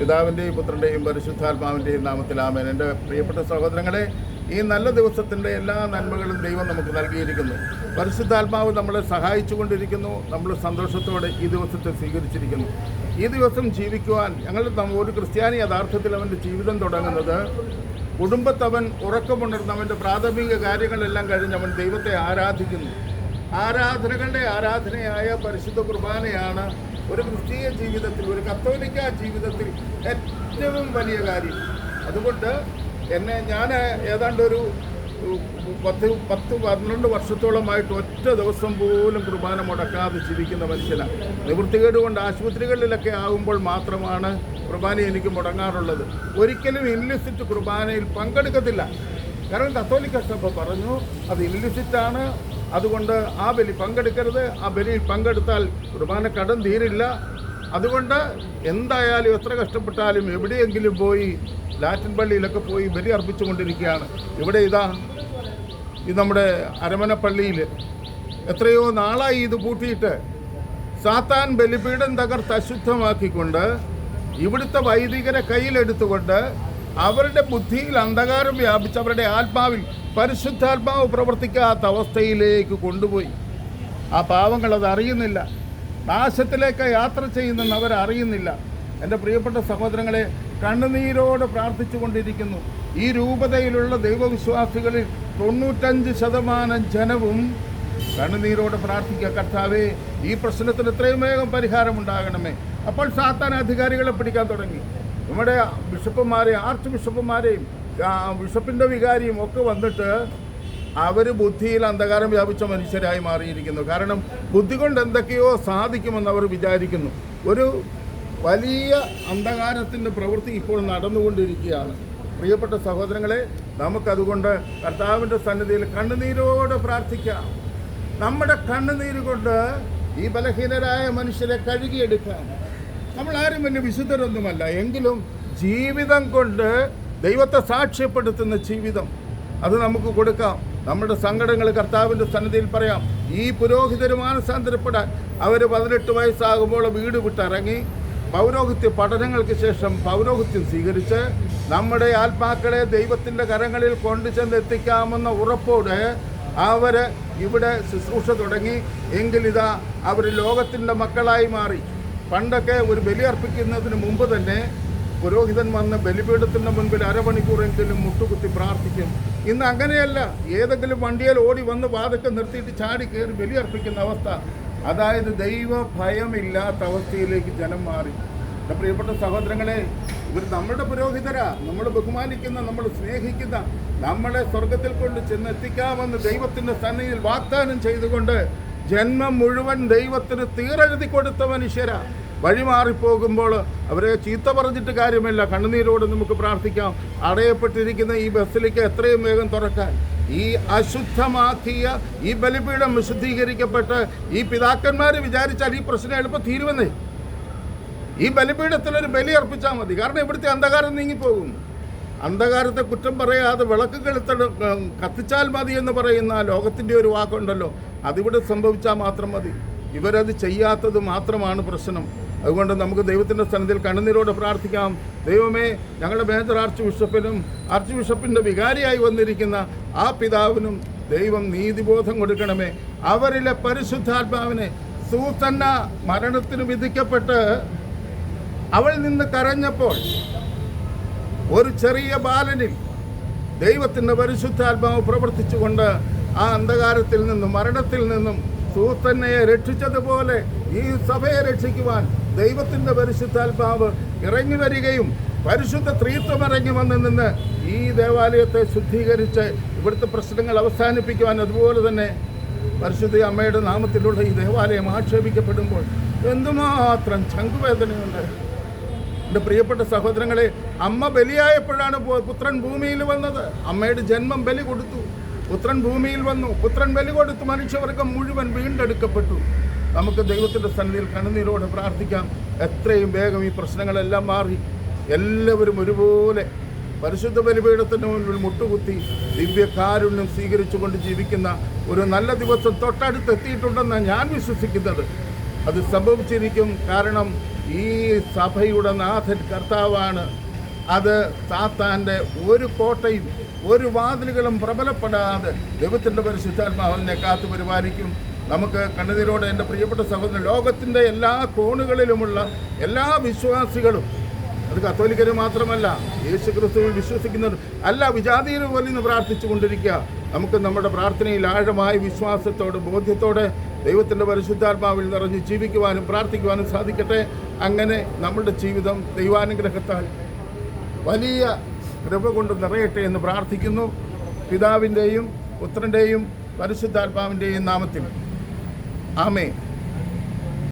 പിതാവിന്റെയും പുത്രന്റെയും പരിശുദ്ധാത്മാവിന്റെയും നാമത്തിൽ ആമേൻ. എന്റെ പ്രിയപ്പെട്ട സഹോദരങ്ങളെ ഈ നല്ല ദിവസത്തിന്റെ എല്ലാ നന്മകളും ദൈവം നമുക്ക് നൽകിയിരിക്കുന്നു. പരിശുദ്ധാത്മാവ് നമ്മളെ സഹായിച്ചുകൊണ്ടിരിക്കുന്നു. നമ്മൾ സന്തോഷത്തോടെ ഈ ദിവസത്തെ സ്വീകരിച്ചിരിക്കുന്നു. ഈ ദിവസം ജീവിക്കുവാൻ ഞങ്ങൾ ഒരു ക്രിസ്ത്യാനി യഥാർത്ഥത്തിൽ അവന്റെ ജീവിതം തുടങ്ങുന്നത് കുടുംബത്തവൻ ഉറക്കമുണർന്ന് അവന്റെ പ്രാഥമിക കാര്യങ്ങളെല്ലാം കഴിഞ്ഞ് അവൻ ദൈവത്തെ ആരാധിക്കുന്നു. ആരാധനകളുടെ ആരാധനയായ പരിശുദ്ധ കുർബാനയാണ് ഒരു ക്രിസ്തീയ ജീവിതത്തിൽ ഒരു കത്തോലിക്ക ജീവിതത്തിൽ ഏറ്റവും വലിയ കാര്യം. അതുകൊണ്ട് എന്നെ ഞാൻ ഏതാണ്ട് ഒരു പത്ത് പത്ത് പന്ത്രണ്ട് വർഷത്തോളമായിട്ട് ഒറ്റ ദിവസം പോലും കുർബാന മുടക്കാതെ ജീവിക്കുന്ന മനുഷ്യനാണ് നിവൃത്തികേട് കൊണ്ട് ആശുപത്രികളിലൊക്കെ ആകുമ്പോൾ മാത്രമാണ് കുർബാന എനിക്ക് മുടങ്ങാറുള്ളത്. ഒരിക്കലും ഇൻലിസിറ്റ് കുർബാനയിൽ പങ്കെടുക്കത്തില്ല. കാരണം കത്തോലിക്ക സഭ പറഞ്ഞു അത് ഇല്ലിസിറ്റാണ് അതുകൊണ്ട് ആ ബലി പങ്കെടുക്കരുത്. ആ ബലിയിൽ പങ്കെടുത്താൽ കുർബാന കടം തീരില്ല. അതുകൊണ്ട് എന്തായാലും എത്ര കഷ്ടപ്പെട്ടാലും എവിടെയെങ്കിലും പോയി ലാറ്റിൻ പള്ളിയിലൊക്കെ പോയി ബലി അർപ്പിച്ചുകൊണ്ടിരിക്കുകയാണ് ഇവിടെ ഇതാ ഇത് നമ്മുടെ അരമന പള്ളിയിൽ എത്രയോ നാളായി ഇത് പൂട്ടിയിട്ട്. സാത്താൻ ബലിപീഠം തകർത്ത് അശുദ്ധമാക്കിക്കൊണ്ട് ഇവിടുത്തെ വൈദികരെ കയ്യിലെടുത്തുകൊണ്ട് അവരുടെ ബുദ്ധിയിൽ അന്ധകാരം വ്യാപിച്ച് അവരുടെ ആത്മാവിൽ പരിശുദ്ധാത്മാവ് പ്രവർത്തിക്കാത്ത അവസ്ഥയിലേക്ക് കൊണ്ടുപോയി. ആ പാവങ്ങൾ അത് അറിയുന്നില്ല. നാശത്തിലേക്ക് യാത്ര ചെയ്യുന്നെന്ന് അവരറിയുന്നില്ല എന്റെ പ്രിയപ്പെട്ട സഹോദരങ്ങളെ കണ്ണുനീരോട് പ്രാർത്ഥിച്ചു കൊണ്ടിരിക്കുന്നു. ഈ രൂപതയിലുള്ള ദൈവവിശ്വാസികളിൽ തൊണ്ണൂറ്റഞ്ച് ശതമാനം ജനവും കണ്ണുനീരോട് പ്രാർത്ഥിക്കുക കർത്താവേ ഈ പ്രശ്നത്തിന് എത്രയും വേഗം പരിഹാരമുണ്ടാകണമേ അപ്പോൾ സാത്താൻ അധികാരികളെ പിടിക്കാൻ തുടങ്ങി. നമ്മുടെ ബിഷപ്പുമാരെയും ആർച്ച് ബിഷപ്പുമാരെയും ബിഷപ്പിന്റെ വികാരിയും ഒക്കെ വന്നിട്ട് അവർ ബുദ്ധിയിൽ അന്ധകാരം വ്യാപിച്ച മനുഷ്യരായി മാറിയിരിക്കുന്നു. കാരണം ബുദ്ധി കൊണ്ട് എന്തൊക്കെയോ സാധിക്കുമെന്ന് അവർ വിചാരിക്കുന്നു. ഒരു വലിയ അന്ധകാരത്തിന്റെ പ്രവൃത്തി ഇപ്പോൾ നടന്നുകൊണ്ടിരിക്കുകയാണ്. പ്രിയപ്പെട്ട സഹോദരങ്ങളെ നമുക്കതുകൊണ്ട് കർത്താവിന്റെ സന്നിധിയിൽ കണ്ണുനീരോടെ പ്രാർത്ഥിക്കാം. നമ്മുടെ കണ്ണുനീര് കൊണ്ട് ഈ ബലഹീനരായ മനുഷ്യരെ കഴുകിയെടുക്കാം. നമ്മൾ ആരും പിന്നെ വിശുദ്ധരൊന്നുമല്ല. എങ്കിലും ജീവിതം കൊണ്ട് ദൈവത്തെ സാക്ഷ്യപ്പെടുത്തുന്ന ജീവിതം അത് നമുക്ക് കൊടുക്കാം. നമ്മുടെ സങ്കടങ്ങൾ കർത്താവിന്റെ സന്നിധിയിൽ പറയാം. ഈ പുരോഹിതർ മാനസാന്തരപ്പെടാൻ അവർ പതിനെട്ട് വയസ്സാകുമ്പോൾ വീട് വിട്ടിറങ്ങി പൗരോഹിത്യ പഠനങ്ങൾക്ക് ശേഷം പൗരോഹിത്യം സ്വീകരിച്ച് നമ്മുടെ ആത്മാക്കളെ ദൈവത്തിന്റെ കരങ്ങളിൽ കൊണ്ടുചെന്ന് എത്തിക്കാമെന്ന ഉറപ്പോടെ അവർ ഇവിടെ ശുശ്രൂഷ തുടങ്ങി. എങ്കിലിതാ അവർ ലോകത്തിന്റെ മക്കളായി മാറി. പണ്ടൊക്കെ ഒരു ബലിയർപ്പിക്കുന്നതിന് മുമ്പ് തന്നെ പുരോഹിതൻ വന്ന് ബലിപീഠത്തിന്റെ മുൻപിൽ അരമണിക്കൂറെങ്കിലും മുട്ടുകുത്തി പ്രാർത്ഥിക്കും. ഇന്ന് അങ്ങനെയല്ല. ഏതെങ്കിലും വണ്ടിയിൽ ഓടി വന്ന് വാതൊക്കെ നിർത്തിയിട്ട് ചാടി കയറി ബലി അർപ്പിക്കുന്ന അവസ്ഥ. അതായത് ദൈവ ഭയമില്ലാത്ത അവസ്ഥയിലേക്ക് ജനം മാറി. എന്റെ പ്രിയപ്പെട്ട സഹോദരങ്ങളെ ഇവർ നമ്മുടെ പുരോഹിതരാ. നമ്മൾ ബഹുമാനിക്കുന്ന നമ്മൾ സ്നേഹിക്കുന്ന നമ്മളെ സ്വർഗത്തിൽ കൊണ്ട് ചെന്നെത്തിക്കാമെന്ന് ദൈവത്തിന്റെ സന്നിധിയിൽ വാഗ്ദാനം ചെയ്തുകൊണ്ട് ജന്മം മുഴുവൻ ദൈവത്തിന് തീരെഴുതി കൊടുത്ത മനുഷ്യരാ. വഴിമാറിപ്പോകുമ്പോൾ അവരെ ചീത്ത പറഞ്ഞിട്ട് കാര്യമില്ല. കണ്ണുനീരോട് നമുക്ക് പ്രാർത്ഥിക്കാം. അടയപ്പെട്ടിരിക്കുന്ന ഈ ബസ്സിലേക്ക് എത്രയും വേഗം തുറക്കാൻ. ഈ അശുദ്ധമാക്കിയ ഈ ബലിപീഠം വിശുദ്ധീകരിക്കപ്പെട്ട് ഈ പിതാക്കന്മാർ വിചാരിച്ചാൽ ഈ പ്രശ്നം എളുപ്പം തീരുമെന്നേ. ഈ ബലിപീഠത്തിൽ ഒരു ബലി അർപ്പിച്ചാൽ മതി. കാരണം ഇവിടുത്തെ അന്ധകാരം നീങ്ങിപ്പോകും അന്ധകാരത്തെ കുറ്റം പറയാതെ വിളക്ക് കെളുത്ത കത്തിച്ചാൽ മതി എന്ന് പറയുന്ന ലോകത്തിന്റെ ഒരു വാക്കുണ്ടല്ലോ. അതിവിടെ സംഭവിച്ചാൽ മാത്രം മതി. ഇവരത് ചെയ്യാത്തത് മാത്രമാണ് പ്രശ്നം. അതുകൊണ്ട് നമുക്ക് ദൈവത്തിന്റെ സ്ഥലത്തിൽ കണ്ണുനീരോടെ പ്രാർത്ഥിക്കാം. ദൈവമേ ഞങ്ങളുടെ മേജർ ആർച്ച് ബിഷപ്പിനും ആർച്ച് ബിഷപ്പിന്റെ വികാരിയായി വന്നിരിക്കുന്ന ആ പിതാവിനും ദൈവം നീതിബോധം കൊടുക്കണമേ. അവരിലെ പരിശുദ്ധാത്മാവിനെ സൂസന്ന മരണത്തിന് വിധിക്കപ്പെട്ട് അവൾ നിന്ന് കരഞ്ഞപ്പോൾ ഒരു ചെറിയ ബാലനിൽ ദൈവത്തിന്റെ പരിശുദ്ധാത്മാവ് പ്രവർത്തിച്ചുകൊണ്ട് ആ അന്ധകാരത്തിൽ നിന്നും മരണത്തിൽ നിന്നും സൂത്തന്നയെ രക്ഷിച്ചതുപോലെ ഈ സഭയെ രക്ഷിക്കുവാൻ ദൈവത്തിന്റെ പരിശുദ്ധാത്മാവ് ഇറങ്ങി വരികയും പരിശുദ്ധ ത്രീത്വം ഇറങ്ങി വന്ന് നിന്ന് ഈ ദേവാലയത്തെ ശുദ്ധീകരിച്ച് ഇവിടുത്തെ പ്രശ്നങ്ങൾ അവസാനിപ്പിക്കുവാൻ അതുപോലെ തന്നെ പരിശുദ്ധ അമ്മയുടെ നാമത്തിലുള്ള ഈ ദേവാലയം ആക്ഷേപിക്കപ്പെടുമ്പോൾ എന്തുമാത്രം ചങ്കുവേദനയുണ്ട്. എന്റെ പ്രിയപ്പെട്ട സഹോദരങ്ങളെ അമ്മ ബലിയായപ്പോഴാണ് പുത്രൻ ഭൂമിയിൽ വന്നത്. അമ്മയുടെ ജന്മം ബലി കൊടുത്തു. പുത്രൻ ഭൂമിയിൽ വന്നു. പുത്രൻ ബലി കൊടുത്തു മനുഷ്യവർഗം മുഴുവൻ വീണ്ടെടുക്കപ്പെട്ടു. നമുക്ക് ദൈവത്തിന്റെ സന്നിധിയിൽ കണ്ണുനീരോടെ പ്രാർത്ഥിക്കാം. എത്രയും വേഗം ഈ പ്രശ്നങ്ങളെല്ലാം മാറി. എല്ലാവരും ഒരുപോലെ പരിശുദ്ധ ബലിപീഠത്തിന് മുന്നിൽ മുട്ടുകുത്തി ദിവ്യകാരുണ്യം സ്വീകരിച്ചുകൊണ്ട് ജീവിക്കുന്ന ഒരു നല്ല ദിവസം തൊട്ടടുത്ത് എത്തിയിട്ടുണ്ടെന്നാണ് ഞാൻ വിശ്വസിക്കുന്നത്. അത് സംഭവിച്ചിരിക്കും കാരണം ഈ സഭയുടെ നാഥൻ കർത്താവാണ്. അത് സാത്താന്റെ ഒരു കോട്ടയും ഒരു വാതിലുകളും പ്രബലപ്പെടാതെ ദൈവത്തിന്റെ പരിശുദ്ധാത്മാവിനെ കാത്തു പരിപാലിക്കും നമുക്ക് കണ്ണുനീരോടെ എന്റെ പ്രിയപ്പെട്ട സഹോദരൻ ലോകത്തിന്റെ എല്ലാ കോണുകളിലുമുള്ള എല്ലാ വിശ്വാസികളും അത് കത്തോലിക്കര് മാത്രമല്ല യേശു ക്രിസ്തുവിൽ വിശ്വസിക്കുന്നവർ അല്ല വിജാതീയർ പോലെ ഇന്ന് പ്രാർത്ഥിച്ചു കൊണ്ടിരിക്കുക. നമുക്ക് നമ്മുടെ പ്രാർത്ഥനയിൽ ആഴമായ വിശ്വാസത്തോടെ ബോധ്യത്തോടെ ദൈവത്തിന്റെ പരിശുദ്ധാത്മാവിൽ നിറഞ്ഞ് ജീവിക്കുവാനും പ്രാർത്ഥിക്കുവാനും സാധിക്കട്ടെ. അങ്ങനെ നമ്മുടെ ജീവിതം ദൈവാനുഗ്രഹത്താൽ വലിയ കൃപ കൊണ്ട് നിറയട്ടെ എന്ന് പ്രാർത്ഥിക്കുന്നു. പിതാവിന്റെയും പുത്രന്റെയും പരിശുദ്ധാത്മാവിന്റെയും നാമത്തിൽ Amém.